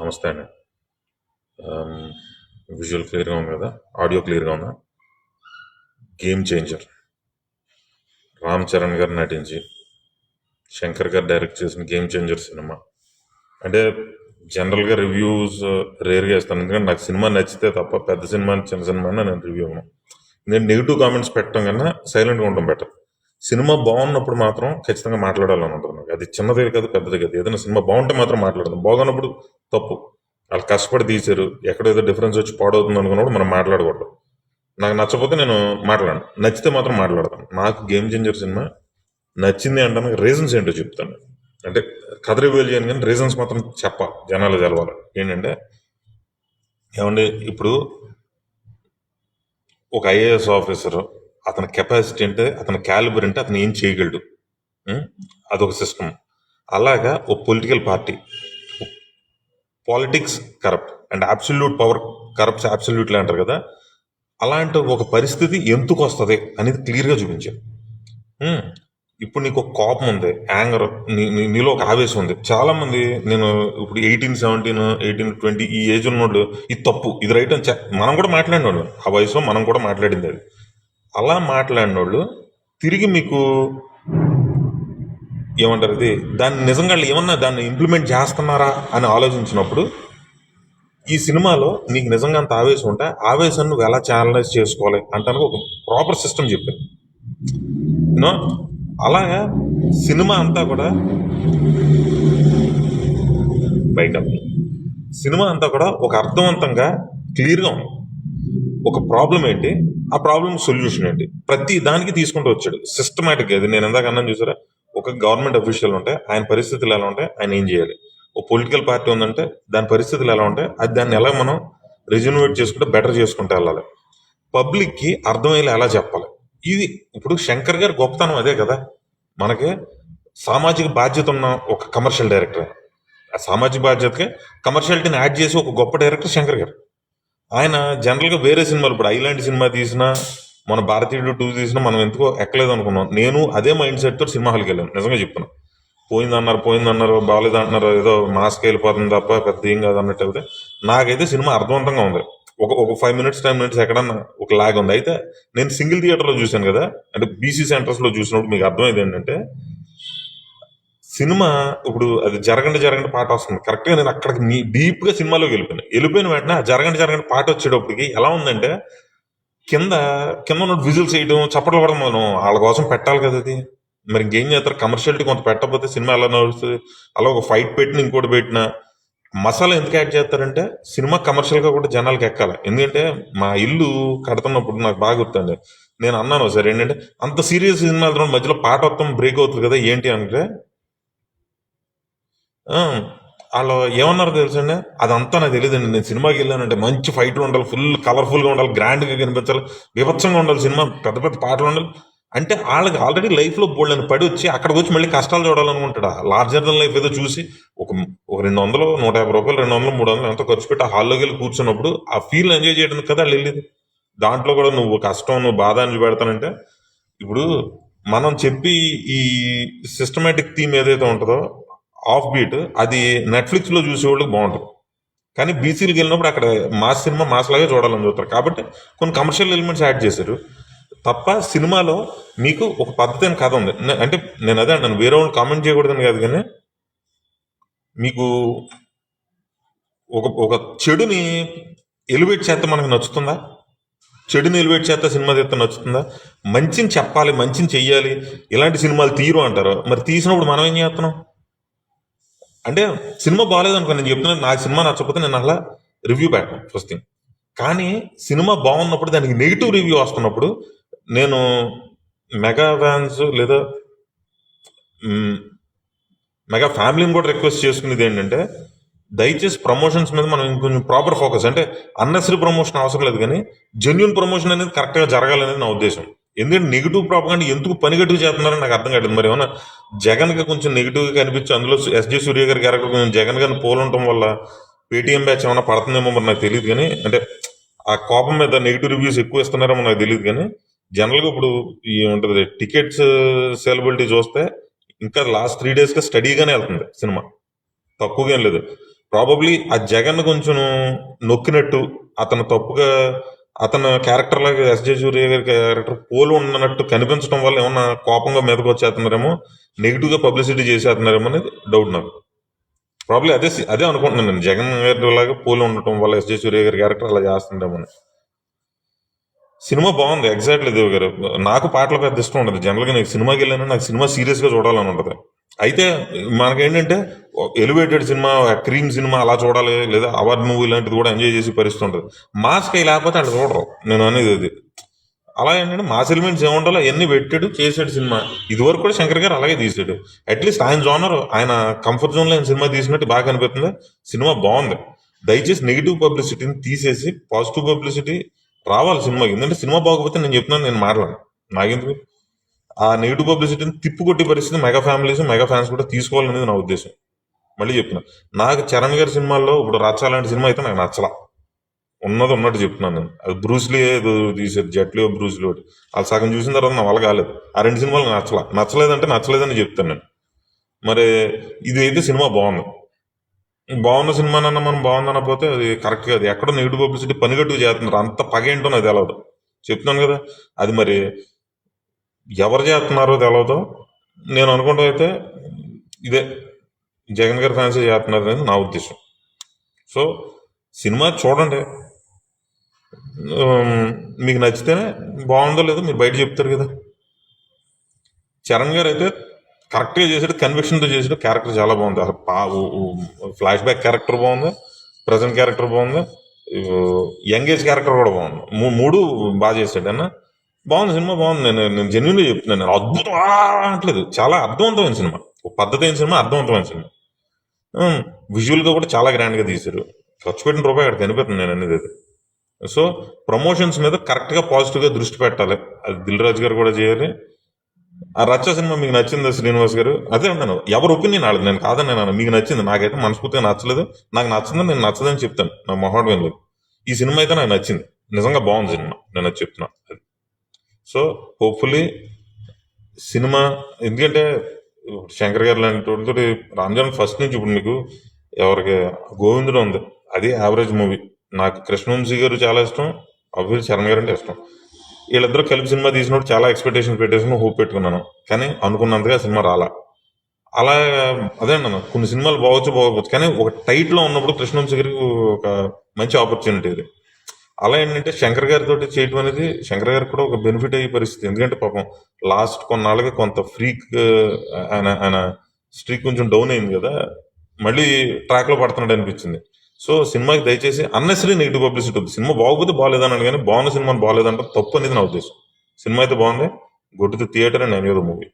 నమస్తే అండి. విజువల్ క్లియర్గా ఉంది కదా? ఆడియో క్లియర్గా ఉందా? గేమ్ చేంజర్ రామ్ చరణ్ గారు నటించి శంకర్ గారు డైరెక్ట్ చేసిన గేమ్ చేంజర్ సినిమా. అంటే జనరల్గా రివ్యూస్ రేర్గా ఇస్తాను. ఎందుకంటే నాకు సినిమా నచ్చితే తప్ప పెద్ద సినిమా చిన్న సినిమా నేను రివ్యూ ఇవ్వను. నేను నెగిటివ్ కామెంట్స్ పెట్టడం కన్నా సైలెంట్గా ఉండడం బెటర్ సినిమా బాగున్నప్పుడు మాత్రం ఖచ్చితంగా మాట్లాడాలని ఉంటుంది నాకు అది చిన్నదే కాదు పెద్దది కాదు. ఏదైనా సినిమా బాగుంటే మాత్రం మాట్లాడదాం. బాగున్నప్పుడు తప్పు. వాళ్ళు కష్టపడి తీశారు. ఎక్కడేదో డిఫరెన్స్ వచ్చి పాడవుతుంది అనుకున్నప్పుడు మనం మాట్లాడకూడదు. నాకు నచ్చకపోతే నేను మాట్లాడను. నచ్చితే మాత్రం మాట్లాడతాను. నాకు గేమ్ చేంజర్ సినిమా నచ్చింది అంటానికి రీజన్స్ ఏంటో చెప్తాను. అంటే కథ రివ్యూల్ చేయను కానీ రీజన్స్ మాత్రం చెప్పాలి. జనాలు తెలవాలి. ఏంటంటే ఏమంటే ఇప్పుడు ఒక ఐఏఎస్ ఆఫీసర్ అతని కెపాసిటీ అంటే అతని క్యాలిబర్ అంటే అతను ఏం చేయగలడు? అదొక సిస్టమ్ అలాగా ఓ political party politics corrupt and absolute power corrupts అబ్సల్యూట్లే అంటారు కదా? అలాంటి ఒక పరిస్థితి ఎందుకు వస్తుంది అనేది క్లియర్గా చూపించారు. ఇప్పుడు నీకు ఒక కోపం ఉంది యాంగర్ నీ నీలో ఒక ఆవేశం ఉంది. చాలా మంది నేను ఇప్పుడు ఎయిటీన్ సెవెంటీన్ ఎయిటీన్ ట్వంటీ ఈ ఏజ్ ఉన్నోళ్ళు ఇది తప్పు ఇది రైట్ అని మనం కూడా మాట్లాడినోళ్ళు. ఆ వయసులో మనం కూడా మాట్లాడింది అది. అలా మాట్లాడిన వాళ్ళు తిరిగి మీకు ఏమంటారు ఇది? దాన్ని నిజంగా ఏమన్నా దాన్ని ఇంప్లిమెంట్ చేస్తున్నారా అని ఆలోచించినప్పుడు ఈ సినిమాలో నీకు నిజంగా అంత ఆవేశం ఉంటే ఆవేశాన్ని నువ్వు ఎలా ఛానలైజ్ చేసుకోవాలి అంటానికి ఒక ప్రాపర్ సిస్టమ్ చెప్పారు. నో? అలాగా సినిమా అంతా కూడా బయట. సినిమా అంతా కూడా ఒక అర్థవంతంగా క్లియర్గా ఉంది. ఒక ప్రాబ్లం ఏంటి? ఆ ప్రాబ్లం సొల్యూషన్ ఏంటి? ప్రతి దానికి తీసుకుంటూ వచ్చాడు. సిస్టమేటిక్ అది నేను ఎందాక అన్నాను చూసారా? ఒక గవర్నమెంట్ అఫీషియల్ ఉంటే ఆయన పరిస్థితులు ఎలా ఉంటాయి ఆయన ఏం చేయాలి? ఒక పొలిటికల్ పార్టీ ఉందంటే దాని పరిస్థితులు ఎలా ఉంటాయి అది దాన్ని ఎలా మనం రిజనరేట్ చేసుకుంటే బెటర్ చేసుకుంటూ వెళ్ళాలి? పబ్లిక్కి అర్థమయ్యేలా ఎలా చెప్పాలి? ఇది ఇప్పుడు శంకర్ గారి గొప్పతనం అదే కదా. మనకి సామాజిక బాధ్యత ఉన్న ఒక కమర్షియల్ డైరెక్టర్ ఆ సామాజిక బాధ్యతకి కమర్షియాలిటీని యాడ్ చేసి ఒక గొప్ప డైరెక్టర్ శంకర్ గారు. ఆయన జనరల్గా వేరే సినిమాలు ఇప్పుడు ఐలాండ్ సినిమా తీసినా మన భారతీయుడు టూ తీసినా మనం ఎందుకో ఎక్కలేదు అనుకున్నాం. నేను అదే మైండ్ సెట్తో సినిమా హాల్కి వెళ్ళాను. నిజంగా చెప్తున్నా. పోయిందన్నారు పోయిందన్నారు బాగాలేదు అంటున్నారు ఏదో మాస్క్ వెళ్ళిపోతుంది తప్ప పెద్ద ఏం కాదు అన్నట్టు అయితే నాకైతే సినిమా అర్థవంతంగా ఉంది. ఒక ఒక ఫైవ్ మినిట్స్ టెన్ మినిట్స్ ఎక్కడన్నా ఒక లాగ్ ఉంది అయితే నేను సింగిల్ థియేటర్లో చూశాను కదా అంటే బీసీ సెంటర్స్లో చూసినప్పుడు మీకు అర్థమైంది ఏంటంటే సినిమా ఇప్పుడు అది జరగండి జరగండి పాట వస్తుంది. కరెక్ట్గా నేను అక్కడికి నీ డీప్గా సినిమాలోకి వెళ్ళిపోయాను. వెళ్ళిపోయిన వెంటనే ఆ జరగండి జరగండి పాట వచ్చేటప్పటికి ఎలా ఉందంటే కింద కింద ఉన్న విజిల్స్ వేయడం చప్పట్లు పడడం మనం వాళ్ళ కోసం పెట్టాలి కదా అది. మరి ఇంకేం చేస్తారు? కమర్షియాలిటీ కొంత పెట్టకపోతే సినిమా ఎలా నడుస్తుంది? అలా ఒక ఫైట్ పెట్టిన ఇంకోటి పెట్టిన మసాలా ఎందుకు యాడ్ చేస్తారంటే సినిమా కమర్షియల్గా కూడా జనాలకి ఎక్కాలి. ఎందుకంటే మా ఇల్లు కడుతున్నప్పుడు నాకు బాగా గుర్తుంది నేను అన్నాను సరే ఏంటంటే అంత సీరియస్ సినిమా మధ్యలో పాట మొత్తం బ్రేక్ అవుతుంది కదా ఏంటి అంటే వాళ్ళు ఏమన్నారు తెలుసండి? అదంతా నాకు తెలియదండి నేను సినిమాకి వెళ్ళానంటే మంచి ఫైట్లు ఉండాలి ఫుల్ కలర్ఫుల్గా ఉండాలి గ్రాండ్గా కనిపించాలి విభత్సంగా ఉండాలి సినిమా పెద్ద పెద్ద పాటలు ఉండాలి. అంటే వాళ్ళకి ఆల్రెడీ లైఫ్లో బోల్డని పడి వచ్చి అక్కడికి వచ్చి మళ్ళీ కష్టాలు చూడాలనుకుంటాడు. లార్జర్ దన్ లైఫ్ ఏదో చూసి ఒక ఒక రెండు వందలు నూట యాభై రూపాయలు రెండు వందలు మూడు వందలు ఎంతో ఖర్చు పెట్టి ఆ హాల్లోకి వెళ్ళి కూర్చున్నప్పుడు ఆ ఫీల్ ఎంజాయ్ చేయడానికి కదా వాళ్ళు వెళ్ళేది. దాంట్లో కూడా నువ్వు కష్టం నువ్వు బాధ అని పెడతానంటే ఇప్పుడు మనం చెప్పి ఈ సిస్టమేటిక్ థీమ్ ఏదైతే ఉంటుందో ఆఫ్ బీట్ అది నెట్ఫ్లిక్స్లో చూసేవాళ్ళకి బాగుంటుంది. కానీ బీసీలకు వెళ్ళినప్పుడు అక్కడ మాస్ సినిమా మాస్ లాగే చూడాలని చూస్తారు. కాబట్టి కొన్ని కమర్షియల్ ఎలిమెంట్స్ యాడ్ చేశారు. తప్ప సినిమాలో మీకు ఒక పద్ధతి అయిన కథ ఉంది. అంటే నేను అదే అంటాను. వేరే వాళ్ళు కామెంట్ చేయకూడదని కాదు కానీ మీకు ఒక ఒక చెడుని ఎలివేట్ చేస్తే మనకు నచ్చుతుందా? చెడుని ఎలివేట్ చేస్తే సినిమా తీస్తే నచ్చుతుందా? మంచిని చెప్పాలి మంచిని చెయ్యాలి. ఇలాంటి సినిమాలు తీరు అంటారు. మరి తీసినప్పుడు మనం ఏం చేస్తున్నాం? అంటే సినిమా బాగాలేదు అనుకో నేను చెప్తున్నాను నాకు సినిమా నచ్చకపోతే నేను అలా రివ్యూ పెట్టను ఫస్ట్ థింగ్ కానీ సినిమా బాగున్నప్పుడు దానికి నెగిటివ్ రివ్యూ వస్తున్నప్పుడు నేను మెగా ఫ్యాన్స్ లేదా మెగా ఫ్యామిలీని కూడా రిక్వెస్ట్ చేసుకునేది ఏంటంటే దయచేసి ప్రమోషన్స్ మీద మనం ఇంకొంచెం ప్రాపర్ ఫోకస్ అంటే అన్నెసరీ ప్రమోషన్ అవసరం లేదు కానీ జెన్యున్ ప్రమోషన్ అనేది కరెక్ట్గా జరగాలనేది నా ఉద్దేశం. ఎందుకంటే నెగిటివ్ ప్రాపగాండ్ ఎందుకు పనిగట్టు చేస్తున్నారని నాకు అర్థం కాలేదు మరి ఏమన్నా జగన్గా కొంచెం నెగిటివ్గా కనిపించి అందులో ఎస్జే సూర్య గారి క్యారెక్టర్ కొంచెం జగన్ గారిని పోలుండటం వల్ల పేటీఎం బ్యాచ్ ఏమైనా పడుతుందేమో మరి నాకు తెలియదు కానీ అంటే ఆ కోపం మీద నెగిటివ్ రివ్యూస్ ఎక్కువ ఇస్తున్నారేమో నాకు తెలియదు కానీ జనరల్గా ఇప్పుడు ఈ ఉంటుంది టికెట్స్ సేలబిలిటీ చూస్తే ఇంకా లాస్ట్ త్రీ డేస్గా స్టడీగానే వెళ్తుంది సినిమా. తక్కువగా ఏం లేదు. ప్రాబబ్లీ ఆ జగన్ కొంచెం నొక్కినట్టు అతను తప్పుగా అతను క్యారెక్టర్ లాగా ఎస్జే జూరియా గారి క్యారెక్టర్ పోలు ఉన్నట్టు కనిపించడం వల్ల ఏమన్నా కోపంగా మీదకి వచ్చేస్తున్నారేమో నెగిటివ్గా పబ్లిసిటీ చేసేస్తున్నారేమో అనేది డౌట్ నాకు. ప్రాబ్లీ అదే అదే అనుకుంటున్నాను నేను. జగన్ గారి లాగా పోలు ఉండటం వల్ల ఎస్జే సూర్య గారి క్యారెక్టర్ అలా చేస్తుండేమో సినిమా బాగుంది ఎగ్జాక్ట్లీ దేవ్ గారు. నాకు పాటలు పెద్ద ఇష్టం ఉండదు. జనరల్గా నేను నాకు సినిమాకి వెళ్ళాను నాకు సినిమా సీరియస్గా చూడాలని ఉంటుంది. అయితే మనకేంటంటే ఎలివేటెడ్ సినిమా క్రీమ్ సినిమా అలా చూడాలి లేదా అవార్డ్ మూవీ లాంటిది కూడా ఎంజాయ్ చేసి పరిస్థితి ఉంటుంది మాస్క్ అయి లేకపోతే అట్లా చూడరు. నేను అనేది అది అలా ఏంటంటే మాస్ ఎలిమెంట్స్ ఏముండాలో ఎన్ని పెట్టాడు చేసాడు సినిమా. ఇదివరకు కూడా శంకర్ గారు అలాగే తీసాడు అట్లీస్ట్ ఆయన జోనర్ ఆయన కంఫర్ట్ జోన్లో ఆయన సినిమా తీసినట్టు బాగా కనిపిస్తుంది. సినిమా బాగుంది. దయచేసి నెగిటివ్ పబ్లిసిటీని తీసేసి పాజిటివ్ పబ్లిసిటీ రావాలి సినిమాకి. ఎందుకంటే సినిమా బాగోకపోతే నేను చెప్తున్నాను నేను మాట్లాను నాకెందుకు? ఆ నెగిటివ్ పబ్లిసిటీని తిప్పుకొట్టి పరిస్థితి మెగా ఫ్యామిలీస్ మెగా ఫ్యాన్స్ కూడా తీసుకోవాలనేది నా ఉద్దేశం. మళ్ళీ చెప్తున్నా నాకు చరణ్ గారి సినిమాల్లో ఇప్పుడు రచ్చ లాంటి సినిమా అయితే నాకు నచ్చలా. ఉన్నది ఉన్నట్టు చెప్తున్నాను నేను. అది బ్రూస్లీ ఏదో తీసేది జట్లో బ్రూస్లీ ఒకటి. అది సగం చూసిన తర్వాత నా వల్ల కాలేదు. ఆ రెండు సినిమాలు నాకు నచ్చలా. నచ్చలేదంటే నచ్చలేదని చెప్తాను నేను. మరి ఇది అయితే సినిమా బాగుంది. బాగున్న సినిమానన్నా మనం బాగుందనకపోతే అది కరెక్ట్ కాదు. అది ఎక్కడో నెగిటివ్ పబ్లిసిటీ పనిగట్టు చేస్తున్నారు. అంత పగ ఏంటో నాకు తెలవదు. చెప్తున్నాను కదా. అది మరి ఎవరు చేస్తున్నారో తెలవదు. నేను అనుకుంటా అయితే ఇదే జగన్ గారి ఫ్యాన్స్ చేస్తున్నారు అనేది నా ఉద్దేశం. సో సినిమా చూడండి. మీకు నచ్చితేనే బాగుందో లేదో మీరు బయట చెప్తారు కదా. చరణ్ గారు అయితే కరెక్ట్గా చేసాడు కన్విక్షన్తో చేసాడు క్యారెక్టర్ చాలా బాగుంది. అసలు ఫ్లాష్ బ్యాక్ క్యారెక్టర్ బాగుంది ప్రజెంట్ క్యారెక్టర్ బాగుంది యంగ్ ఏజ్ క్యారెక్టర్ కూడా బాగుంది. మూ- మూడు బాగా చేశాడు అన్న. బాగుంది సినిమా బాగుంది. నేను నేను జెన్యున్గా చెప్తున్నాను. నేను అద్భుతం. అనట్లేదు చాలా అర్థవంతమైన సినిమా. ఒక పద్ధతైన సినిమా అర్థవంతమైన సినిమా. విజువల్గా కూడా చాలా గ్రాండ్గా తీశారు. ఖర్చు పెట్టిన రూపాయి అక్కడ కనిపిస్తుంది నేను అనేది. అది సో ప్రమోషన్స్ మీద కరెక్ట్గా పాజిటివ్గా పాజిటివ్గా దృష్టి పెట్టాలి. అది దిల్ రాజు గారు కూడా చేయాలి. ఆ రచ్చ సినిమా మీకు నచ్చింది శ్రీనివాస్ గారు? అదే అన్నాను ఎవరి ఒపీనియన్ ఆడదు నేను కాదని నేను మీకు నచ్చింది. నాకైతే మనస్ఫూర్తిగా నచ్చలేదు. నాకు నచ్చిందని నేను నచ్చదని చెప్తాను. నా మొహాడు వినలేదు ఈ సినిమా అయితే నాకు నచ్చింది. నిజంగా బాగుంది సినిమా. నేను అది. సో హోప్ఫుల్లీ సినిమా ఎందుకంటే శంకర్ గారు లాంటి రామ్జాన్ ఫస్ట్ నుంచి ఇప్పుడు మీకు ఎవరికి గోవిందుడు ఉంది. అది యావరేజ్ మూవీ నాకు కృష్ణవంశీ గారు చాలా ఇష్టం అభివృద్ధి శర్మ గారు అంటే ఇష్టం. వీళ్ళిద్దరూ కలిపి సినిమా తీసినప్పుడు చాలా ఎక్స్పెక్టేషన్ పెట్టేసి హోప్ పెట్టుకున్నాను. కానీ అనుకున్నంతగా సినిమా రాలా. అలా అదే అన్న కొన్ని సినిమాలు బాగొచ్చు బాగోవచ్చు కానీ ఒక టైట్లో ఉన్నప్పుడు కృష్ణవంశీ గారికి ఒక మంచి ఆపర్చునిటీ ఇది అలా ఏంటంటే శంకర్ గారితో చేయటం అనేది శంకర్ గారికి కూడా ఒక బెనిఫిట్ అయ్యే పరిస్థితి. ఎందుకంటే పాపం లాస్ట్ కొన్నాళ్ళుగా కొంత ఫ్రీక్ ఆయన ఆయన స్ట్రీక్ కొంచెం డౌన్ అయింది కదా మళ్ళీ ట్రాక్లో పడుతున్నాడు అనిపించింది. సో సినిమాకి దయచేసి అన్నెసరీ నెగిటివ్ పబ్లిసిటీ ఉంది సినిమా బాగోతే బాగాలేదన్నాడు కానీ బాగున్న సినిమా బాగాలేదంటే తప్పు అనేది నా ఉద్దేశం. సినిమా అయితే బాగుంది good theatre and any movie